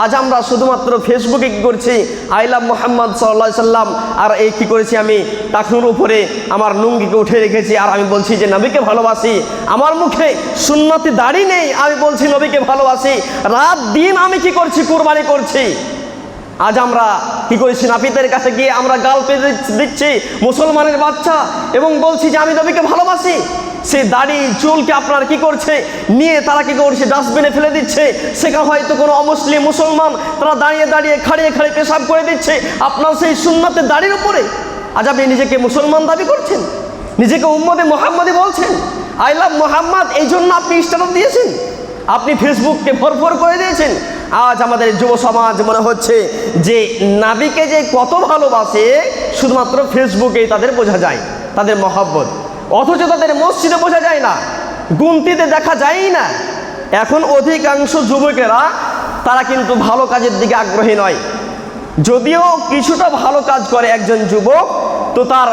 আজ আমরা শুধুমাত্র ফেসবুকে কী করছি? আই লাভ মোহাম্মদ সাল্লাহ সাল্লাম। আর এই কী করেছি আমি? টাকুর উপরে আমার লুঙ্গিকে উঠে রেখেছি। আর আমি বলছি যে, নবীকে ভালোবাসি। আমার মুখে সুন্নতি দাড়ি নেই। আমি বলছি, নবীকে ভালোবাসি। রাত দিন আমি কি করছি? কুরবানি করছি। আজ আমরা কি করেছি? নাপিতের কাছে গিয়ে আমরা গাল পেতে দিচ্ছি। মুসলমানের বাচ্চা। এবং বলছি যে, আমি নবীকে ভালোবাসি। সে দাড়ি চুলকে আপনার কি করছে? নিয়ে তারা কি করছে? ডাস্টবিনে ফেলে দিচ্ছে। সেখানে হয়তো কোনো অমুসলিম মুসলমান তারা দাঁড়িয়ে দাঁড়িয়ে খাড়িয়ে খাড়িয়ে পেশাব করে দিচ্ছে। আপনার সেই সুন্নাতের দাড়ির উপরে। আজ আপনি নিজেকে মুসলমান দাবি করছেন? নিজেকে উম্মদে মোহাম্মদে বলছেন? আই লাভ মোহাম্মদ, এই জন্য আপনি স্ট্যাটাস দিয়েছেন। আপনি ফেসবুককে ভরভর করে দিয়েছেন। আজ আমাদের যুব সমাজ মনে হচ্ছে যে নাবিকে যে কত ভালোবাসে, শুধুমাত্র ফেসবুকেই তাদের বোঝা যায়। তাদের মহাব্বত। অথচ তাদের মসজিদে বোঝা যায় না গুনতিতে দেখা যায়ই না। এখন অধিকাংশ যুবকেরা, তারা কিন্তু ভালো কাজের দিকে আগ্রহী নয়। যদিও কিছুটা ভালো কাজ করে একজন যুবক, তো তার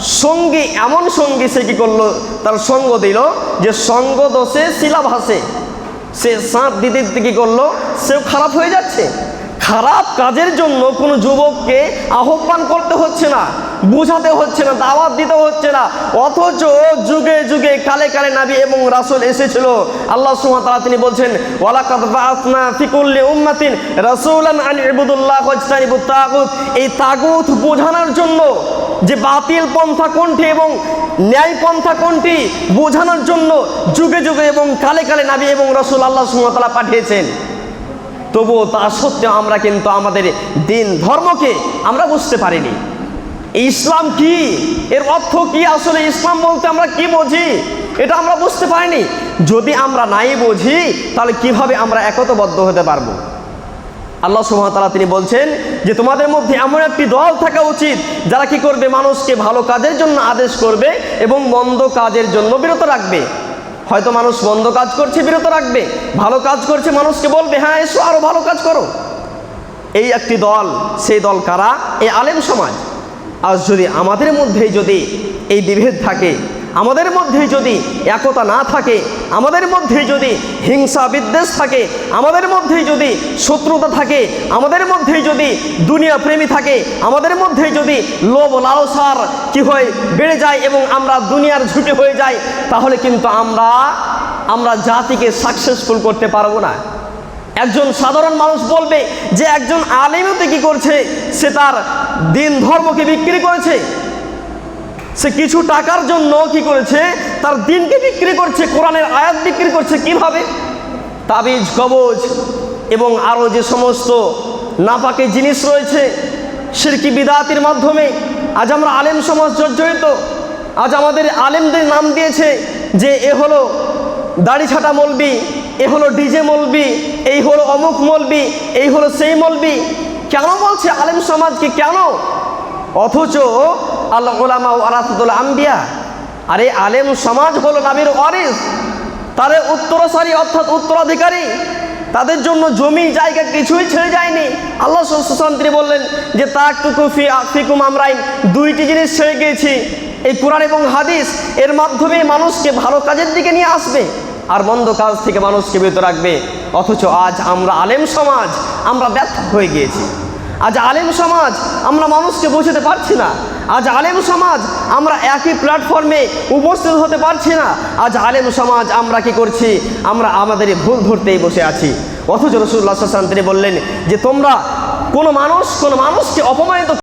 সঙ্গী, এমন সঙ্গী সে কি করল? তার সঙ্গ দিল যে সঙ্গ দোষে শিলা ভাসে সে সাঁত দিতে দিতে কি করল? সেও খারাপ হয়ে যাচ্ছে। খারাপ কাজের জন্য কোনো যুবককে আহ্বান করতে হচ্ছে না। বোঝাতে হচ্ছে না, দাওয়াত দিতে হচ্ছে না। অথচ যুগে যুগে কালে কালে নাবি এবং রাসূল এসেছিল। আল্লাহ ওয়া তিনি বলছেন, ওয়ালাকাদ বাআসনা ফি কুল্লি উম্মাতিন রাসূলান আন ইবুদুল্লাহ তাগুত। এই তাগুত বোঝানোর জন্য যে বাতিল পন্থা কোনটি এবং ন্যায় পন্থা কোনটি বোঝানোর জন্য যুগে যুগে এবং কালে কালে নাবি এবং রসুল আল্লাহ সুমতলা পাঠিয়েছেন। তবুও তা সত্ত্বেও আমরা কিন্তু আমাদের দিন ধর্মকে আমরা বুঝতে পারিনি। ইসলাম কি? এর অর্থ কি আসলে ইসলাম বলতে আমরা কি বুঝি? এটা আমরা বুঝতে পারিনি। যদি আমরা নাই বুঝি, তাহলে কীভাবে আমরা একতবদ্ধ হতে পারব? আল্লাহ সুহামতাল্লাহ তিনি বলছেন যে, তোমাদের মধ্যে এমন একটি দল থাকা উচিত, যারা কি করবে? মানুষকে ভালো কাজের জন্য আদেশ করবে এবং মন্দ কাজের জন্য বিরত রাখবে। হয়তো মানুষ মন্দ কাজ করছে, বিরত রাখবে। ভালো কাজ করছে, মানুষকে বলবে হ্যাঁ এসো আরও ভালো কাজ করো। এই একটি দল, সেই দল কারা? এই আলেম সমাজ। আজ যদি আমাদের মধ্যেই যদি এই বিভেদ থাকে, আমাদের মধ্যে যদি একতা না থাকে, আমাদের মধ্যে যদি হিংসা বিদ্বেষ থাকে, আমাদের মধ্যেই যদি শত্রুতা থাকে, আমাদের মধ্যে যদি দুনিয়া প্রেমী থাকে, আমাদের মধ্যে যদি লোভ লালসার কি হয় বেড়ে যায় এবং আমরা দুনিয়ার ঝুঁকে হয়ে যাই, তাহলে কিন্তু আমরা আমরা জাতিকে সাকসেসফুল করতে পারব না। একজন সাধারণ মানুষ বলবে যে একজন আলেমতে কি করছে? সে তার দিন ধর্মকে বিক্রি করেছে। সে কিছু টাকার জন্য কি করেছে? তার দিনকে বিক্রি করছে, কোরআনের আয়াত বিক্রি করছে কীভাবে? তাবিজ, কবজ এবং আরও যে সমস্ত নাপাকে জিনিস রয়েছে, সিরকি বিদাতির মাধ্যমে আজ আমরা আলেম সমাজ জর্জরিত। আজ আমাদের আলেমদের নাম দিয়েছে যে এ হলো দাড়ি ছাটা মলবি। এ হলো ডিজে মলবি এই হলো অমুক মলবি এই হলো সেই মলবি কেন বলছে আলেম সমাজকে কেন? অথচ আল্লাহ ওলামা আরাফুল আম্বিয়া, আরে আলেম সমাজ হলো নাবির ওয়ারিস। তারে উত্তরসারী অর্থাৎ উত্তরাধিকারী, তাদের জন্য জমি, জায়গা কিছুই ছেড়ে যায়নি। আল্লাহ সুশান্তি বললেন যে তাকটুকু ফি ফিকুম আমরাইন, দুইটি জিনিস ছেড়ে গিয়েছি। এই কোরআন এবং হাদিস, এর মাধ্যমে মানুষকে ভালো কাজের দিকে নিয়ে আসবে। আর মন্দ কাজ থেকে মানুষকে বিরত রাখবে। অথচ আজ আমরা আলেম সমাজ, আমরা ব্যর্থ হয়ে গিয়েছি। আজ আলেম সমাজ, আমরা মানুষকে বোঝাতে পারছি না। আজ আলেম সমাজ, আমরা একই প্ল্যাটফর্মে উপস্থিত হতে পারছি না। আজ আলেম সমাজ, আমরা কি করছি? আমরা আমাদের ভুল ধরতেই বসে আছি। অথচ রসুল্লাহ সাল্লাম তিনি বললেন যে, তোমরা কোনো মানুষ, কোনো মানুষকে অপমানিত